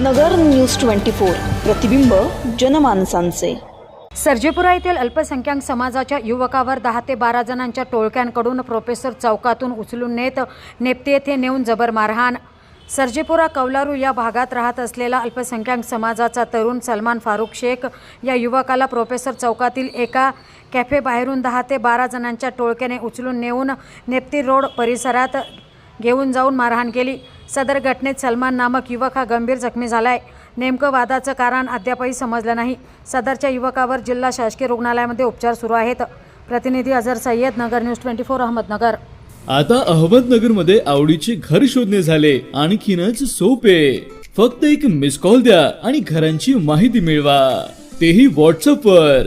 नगर news twenty four. प्रतिबिंब जनमानसांचे. सर्जेपुरा येथील अल्पसंख्याक समाजाच्या युवकावर दहा ते बारा जणांच्या टोळक्यांकडून प्रोफेसर चौकातून उचलून नेत नेपते येथे नेऊन जबर मारहाण. सर्जेपुरा कौलारू या भागात राहत असलेला अल्पसंख्याक समाजाचा तरुण सलमान फारुख शेख या युवकाला प्रोफेसर चौकातील एका कॅफेबाहेरून दहा ते बारा जणांच्या टोळक्याने उचलून नेऊन नेपती रोड परिसरात घेऊन जाऊन मारहाण केली. सदर घटनेत सलमान नामक युवक हा गंभीर जखमी झालाय. नेमकं वादाचं कारण अद्यापही समजलं नाही. सदरच्या युवकावर जिल्हा शासकीय रुग्णालयामध्ये उपचार सुरू आहेत. प्रतिनिधी Azhar Sayyad Nagar news twenty four Ahmednagar. आता अहमदनगरमध्ये आवडीचे घर शोधणे झाले. आणखीनच सोपे. फक्त एक मिस कॉल द्या आणि घरांची माहिती मिळवा. तेही व्हॉट्सअप वर.